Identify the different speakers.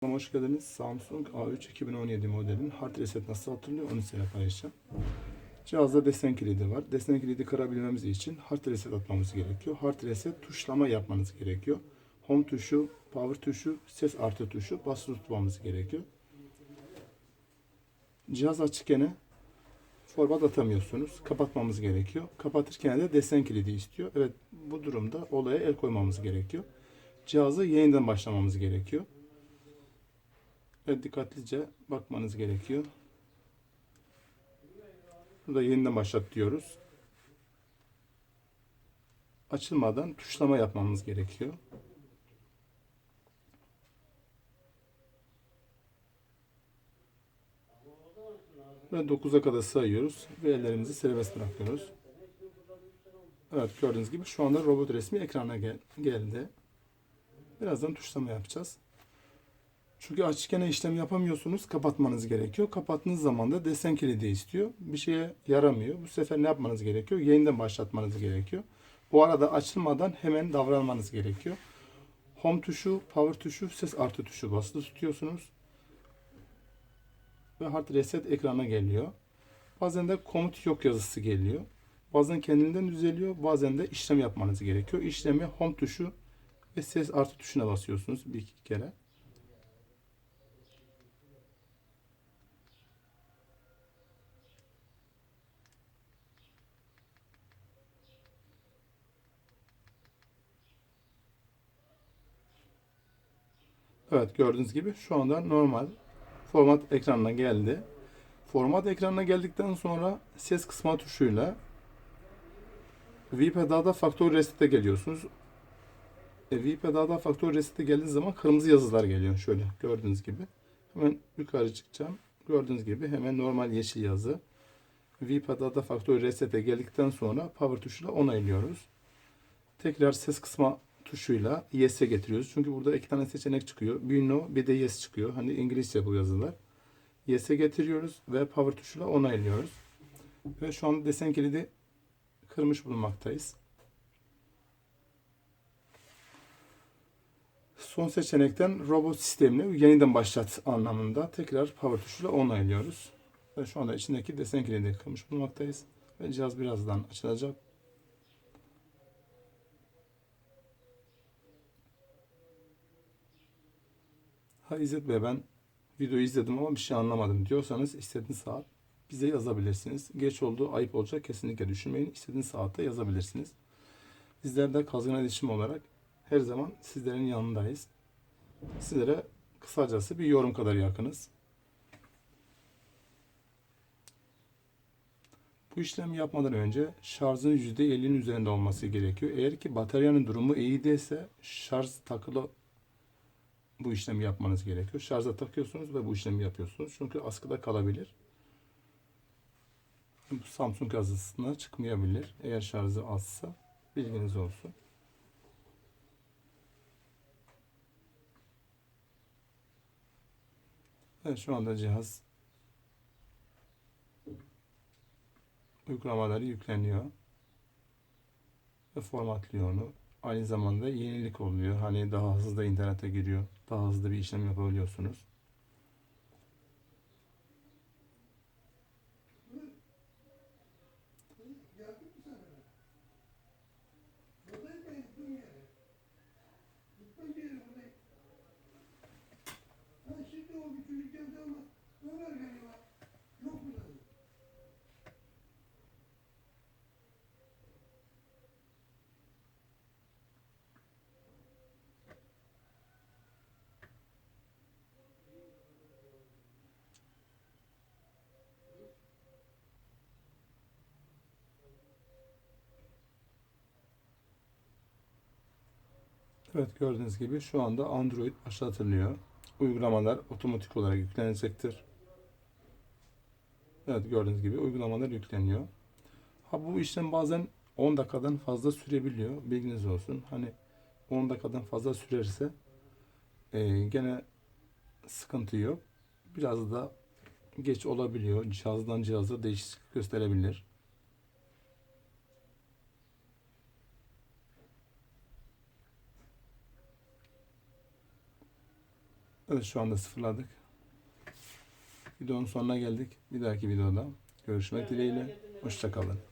Speaker 1: Kanalıma Hoş geldiniz. Samsung A3 2017 modelin hard reset nasıl atılıyor onu size paylaşacağım. Cihazda desen kilidi var. Desen kilidi kırabilmemiz için hard reset atmamız gerekiyor. Hard reset tuşlama yapmanız gerekiyor. Home tuşu, power tuşu, ses artı tuşu basılı tutmamız gerekiyor. Cihaz açıkken format atamıyorsunuz. Kapatmamız gerekiyor. Kapatırken de desen kilidi istiyor. Evet bu durumda olaya el koymamız gerekiyor. Cihazı yeniden başlamamız gerekiyor ve dikkatlice bakmanız gerekiyor. Burada yeniden başlat diyoruz. Açılmadan tuşlama yapmamız gerekiyor. Ve 9'a kadar sayıyoruz ve ellerimizi serbest bırakıyoruz. Evet gördüğünüz gibi şu anda robot resmi ekrana gel geldi. Birazdan tuşlama yapacağız. Çünkü açıkken işlem yapamıyorsunuz. Kapatmanız gerekiyor. Kapattığınız zaman da desen kilidi istiyor. Bir şeye yaramıyor. Bu sefer ne yapmanız gerekiyor? Yeniden başlatmanız gerekiyor. Bu arada açılmadan hemen davranmanız gerekiyor. Home tuşu, power tuşu, ses artı tuşu basılı tutuyorsunuz. Ve hard reset ekrana geliyor. Bazen de komut yok yazısı geliyor. Bazen kendinden düzeliyor. Bazen de işlem yapmanız gerekiyor. İşlemi home tuşu ve ses artı tuşuna basıyorsunuz bir iki kere. Evet gördüğünüz gibi şu anda normal format ekranına geldi. Format ekranına geldikten sonra ses kısma tuşuyla VPDA'da faktör reset'e geliyorsunuz. E, VPDA'da faktör reset'e geldiği zaman kırmızı yazılar geliyor şöyle gördüğünüz gibi. Hemen yukarı çıkacağım. Gördüğünüz gibi hemen normal yeşil yazı. VPDA'da faktör reset'e geldikten sonra power tuşuyla onaylıyoruz. Tekrar ses kısma tuşuyla yes'e getiriyoruz. Çünkü burada iki tane seçenek çıkıyor. Bir no bir de yes çıkıyor. Hani İngilizce bu yazılar. Yes'e getiriyoruz ve power tuşuyla onaylıyoruz. Ve şu anda desen kilidi kırmış bulunmaktayız. Son seçenekten robot sistemini yeniden başlat anlamında tekrar power tuşuyla onaylıyoruz. Ve şu anda içindeki desen kilidi kırmış bulunmaktayız. Ve cihaz birazdan açılacak. Ha İzzet Bey ben videoyu izledim ama bir şey anlamadım diyorsanız istediğiniz saat bize yazabilirsiniz. Geç oldu ayıp olacak kesinlikle düşünmeyin. İstediğiniz saatte yazabilirsiniz. Bizler de Kazgın İletişim olarak her zaman sizlerin yanındayız. Sizlere kısacası bir yorum kadar yakınız. Bu işlemi yapmadan önce şarjın %50'nin üzerinde olması gerekiyor. Eğer ki bataryanın durumu iyi değilse şarj takılı bu işlemi yapmanız gerekiyor. Şarja takıyorsunuz ve bu işlemi yapıyorsunuz. Çünkü askıda kalabilir. Samsung yazısına çıkmayabilir. Eğer şarjı azsa bilginiz olsun. Evet şu anda cihaz uygulamaları yükleniyor ve formatlıyor onu. Aynı zamanda yenilik oluyor. Hani daha hızlı da internete giriyor. Daha hızlı bir işlem yapabiliyorsunuz. Evet gördüğünüz gibi şu anda Android başlatılıyor. Uygulamalar otomatik olarak yüklenecektir. Evet gördüğünüz gibi uygulamalar yükleniyor. Ha bu işlem bazen 10 dakikadan fazla sürebiliyor. Bilginiz olsun. Hani 10 dakikadan fazla sürerse e, gene sıkıntı yok. Biraz da geç olabiliyor. Cihazdan cihaza değişiklik gösterebilir. Evet şu anda sıfırladık. Videonun sonuna geldik. Bir dahaki videoda görüşmek dileğiyle. Hoşçakalın.